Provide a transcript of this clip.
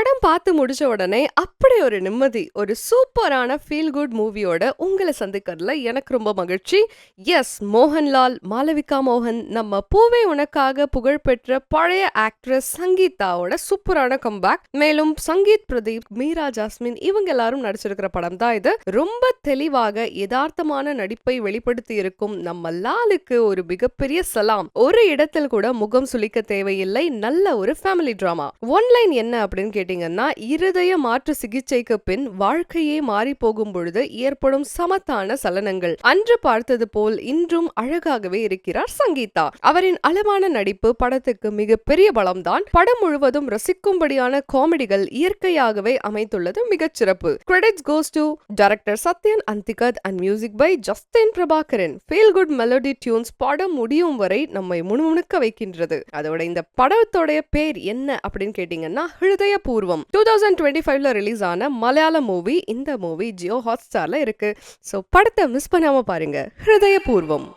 படம் பார்த்து முடிச்ச உடனே அப்படி ஒரு நிம்மதி ஒரு சூப்பரான ஃபீல் குட் மூவியோட உங்களை சந்திக்கிறதுல எனக்கு ரொம்ப மகிழ்ச்சி. எஸ் மோகன்லால் மாலவிகா மோகன் நம்ம பூவே உனக்காக புகழ்பெற்ற பழைய ஆக்ட்ரஸ் சங்கீதாவோட சூப்பரான கம்பேக் மேலும் சங்கீத் பிரதீப் மீரா ஜாஸ்மின் இவங்க எல்லாரும் நடிச்சிருக்கிற படம் தான் இது. ரொம்ப தெளிவாக யதார்த்தமான நடிப்பை வெளிப்படுத்தி இருக்கும் நம்ம லாலுக்கு ஒரு மிகப்பெரிய சலாம். ஒரு இடத்தில் கூட முகம் சுளிக்க தேவையில்லை. நல்ல ஒரு ஃபேமிலி டிராமா ஒன்லைன் என்ன அப்படின்னு கேட்டீங்கன்னா இருதய மாற்று சிகிச்சைக்கு பின் வாழ்க்கையே மாறி போகும் பொழுது ஏற்படும் சமத்தான சலனங்கள். அன்று பார்த்தது போல் இன்றும் அழகாகவே இருக்கிறார் சங்கீதா. அவரின் அளவான நடிப்பு படத்துக்கு மிகப்பெரிய பலம்தான். படம் முழுவதும் ரசிக்கும்படியான காமெடிகள் இயற்கையாகவே அமைத்துள்ளது மிகச்சிறப்பு. Credits goes to director Sathyan Anthikad and music by Justin Prabhakaran feel good melody tunes படம் முடியும் வரை நம்மை முணுமுணுக்க வைக்கின்றது. அதோட இந்த படத்தோடைய பேர் என்ன அப்படின்னு கேட்டீங்கன்னா ஹிருதய பூர்வம். டூ தௌசண்ட் டுவெண்ட்டி ஃபைவ்ல ரிலீஸ் ஆன மலையாள மூவி இந்த மூவி ஜியோ ஹாட் ஸ்டார்ல இருக்கு. ஸோ படத்தை மிஸ் பண்ணாம பாருங்க. ஹிருதய பூர்வம்